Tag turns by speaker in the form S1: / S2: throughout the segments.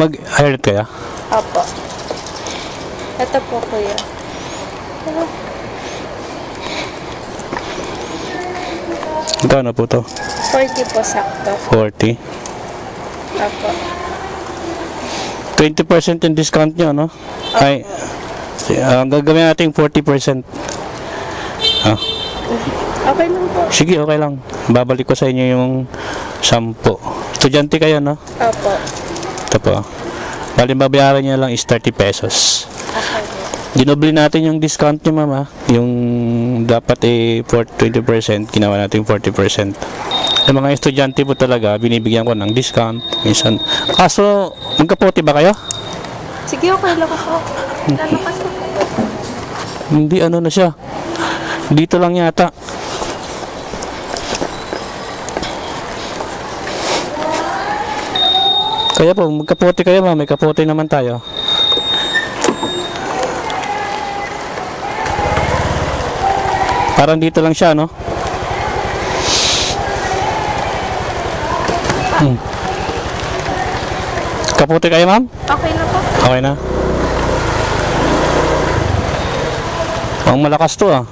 S1: Mag-hired kaya?
S2: Opo. Ito po, kuya.
S1: Magkano po to?
S2: 40 po sakto.
S1: 40.
S2: Opo.
S1: 20% yung discount nyo, no? Ay, uh, gagawin natin 40%. Ah,
S2: Okay lang po.
S1: sige, okay lang. Babalik ko sa inyo yung 10. Estudyante kayo, no?
S2: Opo.
S1: Ito po. Bali, babayaran nyo lang is 30 pesos. Ginobli natin yung discount nyo, mama. Yung dapat eh 40, 20%, ginawa natin 40%. Yung mga estudyante po talaga, binibigyan ko ng discount. Minsan. Kaso, magkapote ba kayo?
S2: Sige, okay lang po. Lalakas po.
S1: Hindi ano na siya. Dito lang yata. Kaya po, magkapote kayo ma, may kapote naman tayo. Parang dito lang siya, no? Hmm. Kapote kayo, ma'am?
S2: Okay na po.
S1: Okay na. Ang malakas to ah.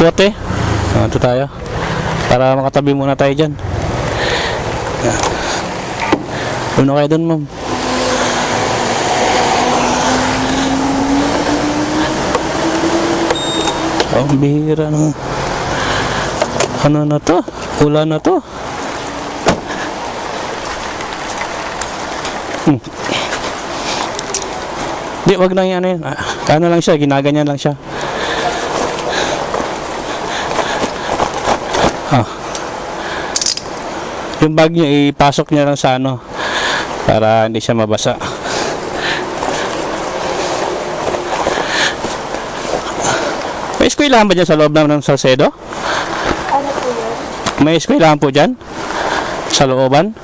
S1: Puti. Ah, ito tayo. Para makatabi muna tayo dyan. Uno kayo dun, ma'am. Oh, ang bihira ng... Ano na to? Ula na to. Di, wag lang yan. yan. Ah, Ano lang siya, ginaganyan lang siya. Ah. Yung bag niya, ipasok niya lang sa ano. Para hindi siya mabasa. May eskwelahan ba dyan sa loob ng Salcedo?
S2: Ano po yun?
S1: May eskwelahan po dyan? Sa looban?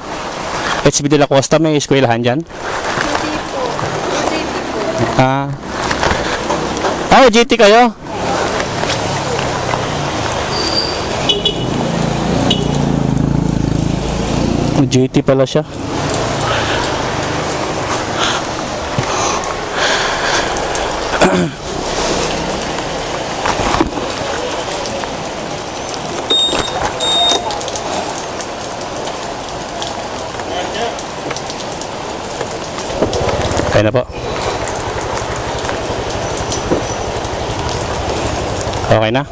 S1: HB de la Costa may eskwelahan dyan?
S2: Hindi po. Hindi po.
S1: Ah. Oh, GT kayo? GT pala siya. Kaya na po. Okay na?